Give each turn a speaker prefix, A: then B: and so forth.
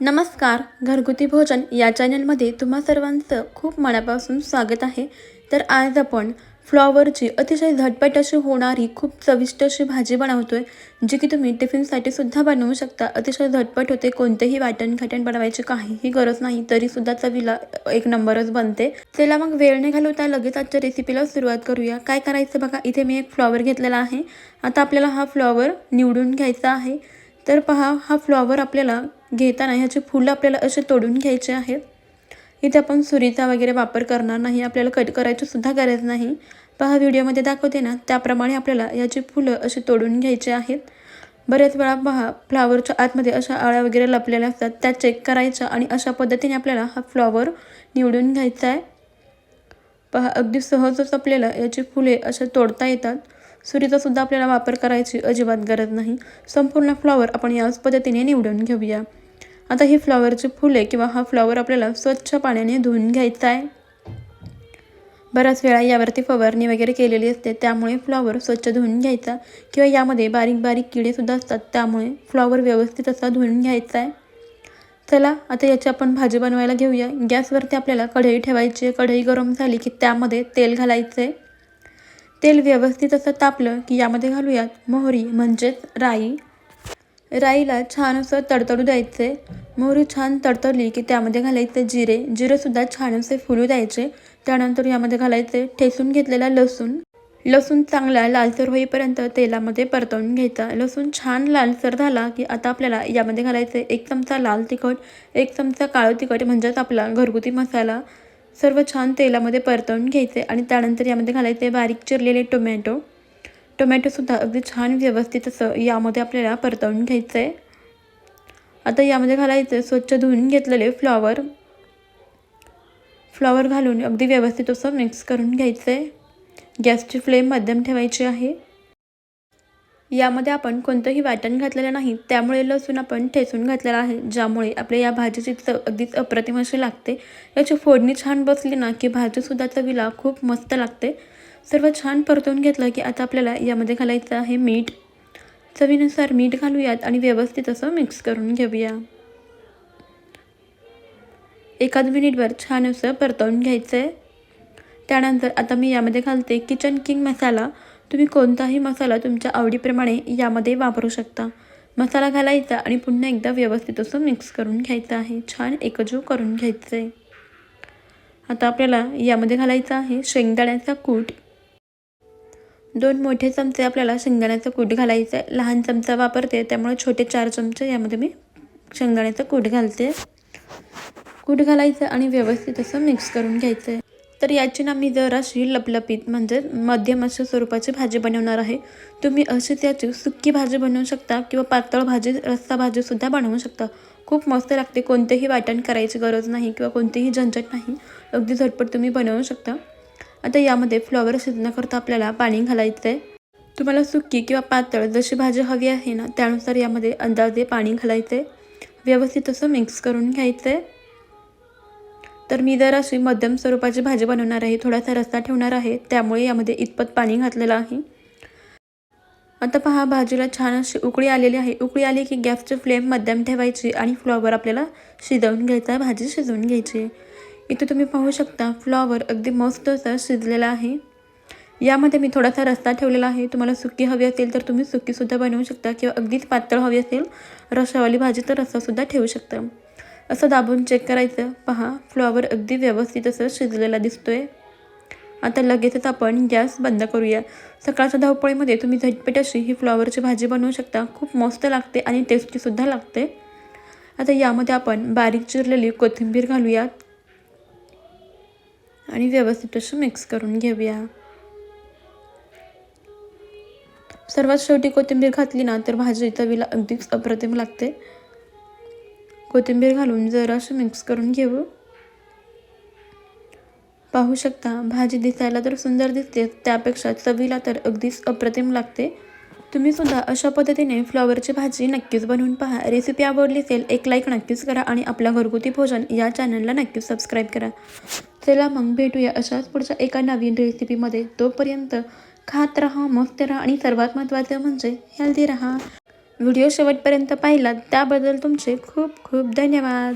A: नमस्कार घरगुती भोजन या चॅनलमध्ये तुम्हा सर्वांचं खूप मनापासून स्वागत आहे. तर आज आपण फ्लॉवरची अतिशय झटपट अशी होणारी खूप चविष्ट अशी भाजी बनवतो आहे जी की तुम्ही टिफिनसाठी सुद्धा बनवू शकता. अतिशय झटपट होते कोणतेही वाटण खाटण बनवायची काहीही गरज नाही तरीसुद्धा चवीला एक नंबरच बनते. चला मग वेळ नाही घालवता लगेच आजच्या रेसिपीला सुरुवात करूया. काय करायचं बघा इथे मी एक फ्लॉवर घेतलेला आहे. आता आपल्याला हा फ्लॉवर निवडून घ्यायचा आहे. तर पहा हा फ्लॉवर आपल्याला घेताना ह्याची फुलं आपल्याला असे तोडून घ्यायचे आहेत. इथे आपण सुरीचा वगैरे वापर करणार नाही आपल्याला कट करायची सुद्धा गरज नाही. पहा व्हिडिओमध्ये दाखवते ना त्याप्रमाणे आपल्याला याची फुलं अशी तोडून घ्यायची आहेत. बऱ्याच वेळा पहा फ्लॉवरच्या आतमध्ये अशा आळ्या वगैरे लपलेल्या असतात त्या चेक करायच्या आणि अशा पद्धतीने आपल्याला हा फ्लॉवर निवडून घ्यायचा आहे. पहा अगदी सहजच आपल्याला याची फुले असे तोडता येतात. सुरीचा सुद्धा आपल्याला वापर करायची अजिबात गरज नाही. संपूर्ण फ्लॉवर आपण याच पद्धतीने निवडून घेऊया. आता ही फ्लॉवरची फुले किंवा हा फ्लॉवर आपल्याला स्वच्छ पाण्याने धुवून घ्यायचा आहे. बऱ्याच वेळा यावरती फवारणी वगैरे केलेली असते त्यामुळे फ्लॉवर स्वच्छ धुवून घ्यायचा. किंवा यामध्ये बारीक बारीक किडेसुद्धा असतात त्यामुळे फ्लॉवर व्यवस्थित असा धुवून घ्यायचा आहे. चला आता याची आपण भाजी बनवायला घेऊया. गॅसवरती आपल्याला कढई ठेवायची आहे. कढई गरम झाली की त्यामध्ये तेल घालायचं. आहे तेल व्यवस्थित असं तापलं की यामध्ये घालूयात मोहरी म्हणजेच राई. राईला छान असं तडतडू द्यायचे. मोहरी छान तडतडली की त्यामध्ये घालायचे जिरे. जिरेसुद्धा छान असे फुलू द्यायचे. त्यानंतर यामध्ये घालायचे ठेसून घेतलेला लसूण. लसूण चांगला लालसर होईपर्यंत तेलामध्ये परतवून घ्यायचा. लसूण छान लालसर झाला की आता आपल्याला यामध्ये घालायचे एक चमचा लाल तिखट एक चमचा काळं तिखट म्हणजेच आपला घरगुती मसाला. सर्व छान तेलामध्ये परतवून घ्यायचे आणि त्यानंतर यामध्ये घालायचे बारीक चिरलेले टोमॅटो. टोमॅटोसुद्धा अगदी छान व्यवस्थित असं यामध्ये आपल्याला परतवून घ्यायचं आहे आता यामध्ये घालायचं स्वच्छ धुवून घेतलेले फ्लॉवर. फ्लॉवर घालून अगदी व्यवस्थित असं मिक्स करून घ्यायचं आहे गॅसची फ्लेम मध्यम ठेवायची आहे. यामध्ये आपण कोणतंही वाटण घातलेलं नाही त्यामुळे लसूण आपण ठेचून घातलेला आहे ज्यामुळे आपल्या या भाजीची चव अगदीच अप्रतिम अशी लागते. याची फोडणी छान बसली ना की भाजीसुद्धा चवीला खूप मस्त लागते. सर्व छान परतून घेतलं की आता आपल्याला यामध्ये घालायचं आहे मीठ. चवीनुसार मीठ घालूयात आणि व्यवस्थित असं मिक्स करून घेऊया. एखाद मिनिटभर छान असं परतवून घ्यायचं आहे त्यानंतर आता मी यामध्ये घालते किचन किंग मसाला तुम्ही कोणताही मसाला तुमच्या आवडीप्रमाणे यामध्ये वापरू शकता. मसाला घालायचा आणि पुन्हा एकदा व्यवस्थित असं मिक्स करून घ्यायचं आहे. छान एकजीव करून घ्यायचं आहे आता आपल्याला यामध्ये घालायचं आहे शेंगदाण्याचा कूट. दोन मोठे चमचे आपल्याला शेंगदाण्याचा कूट घालायचा आहे. लहान चमचा वापरते त्यामुळे छोटे चार चमचे यामध्ये मी शेंगदाण्याचा कूट घालते. कूट घालायचं आणि व्यवस्थित असं मिक्स करून घ्यायचं आहे तर याची ना मी जराशी लपलपीत म्हणजे मध्यम अशा स्वरूपाची भाजी बनवणार आहे. तुम्ही अशी त्याची सुक्की भाजी बनवू शकता किंवा पातळ भाजी रस्सा भाजीसुद्धा बनवू शकता. खूप मस्त लागते कोणतेही वाटण करायची गरज नाही किंवा कोणतीही झंझट नाही. अगदी झटपट तुम्ही बनवू शकता. आता यामध्ये फ्लॉवर शिजण्याकरता आपल्याला पाणी घालायचं आहे तुम्हाला सुक्की किंवा पातळ जशी भाजी हवी आहे ना त्यानुसार यामध्ये अंदाजे पाणी घालायचं आहे व्यवस्थित असं मिक्स करून घ्यायचं आहे तर मी जर अशी मध्यम स्वरूपाची भाजी बनवणार आहे थोडासा रस्ता ठेवणार आहे त्यामुळे यामध्ये इतपत पाणी घातलेलं आहे. आता पहा भाजीला छान अशी उकळी आलेली आहे. उकळी आली की गॅसची फ्लेम मध्यम ठेवायची आणि फ्लॉवर आपल्याला शिजवून घ्यायचा भाजी शिजवून घ्यायची. इथे तुम्ही पाहू शकता फ्लॉवर अगदी मस्त असं शिजलेला आहे. यामध्ये मी थोडासा रस्ता ठेवलेला आहे. तुम्हाला सुकी हवी असेल तर तुम्ही सुकीसुद्धा बनवू शकता किंवा अगदीच पातळ हवी असेल रसावाली भाजी तर रस्सासुद्धा ठेवू शकता. असं दाबून चेक करायचं. पहा फ्लॉवर अगदी व्यवस्थित असं शिजलेला दिसतोय. आता लगेचच आपण गॅस बंद करूया. सकाळच्या धावपळीमध्ये तुम्ही झटपट अशी ही फ्लॉवरची भाजी बनवू शकता. खूप मस्त लागते आणि टेस्टीसुद्धा लागते. आता यामध्ये आपण बारीक चिरलेली कोथिंबीर घालूयात. आणि व्यवस्थित अशी मिक्स करून घेऊया. सर्वात शेवटी कोथिंबीर घातली ना तर भाजी चवीला अगदीच अप्रतिम लागते. कोथिंबीर घालून जराशी मिक्स करून घेऊ. पाहू शकता भाजी दिसायला तर सुंदर दिसते त्यापेक्षा चवीला तर अगदीच अप्रतिम लागते. तुम्ही सुद्धा अशा पद्धतीने फ्लॉवरची भाजी नक्कीच बनवून पहा. रेसिपी आवडली असेल एक लाईक नक्कीच करा आणि आपल्या घरगुती भोजन या चॅनलला नक्कीच सबस्क्राईब करा. चला मग भेटूया अशाच पुढच्या एका नवीन रेसिपीमध्ये. तोपर्यंत खात राहा मस्त राहा आणि सर्वात महत्त्वाचं म्हणजे हेल्दी राहा. व्हिडिओ शेवटपर्यंत पाहिलात त्याबद्दल तुमचे खूप खूप धन्यवाद.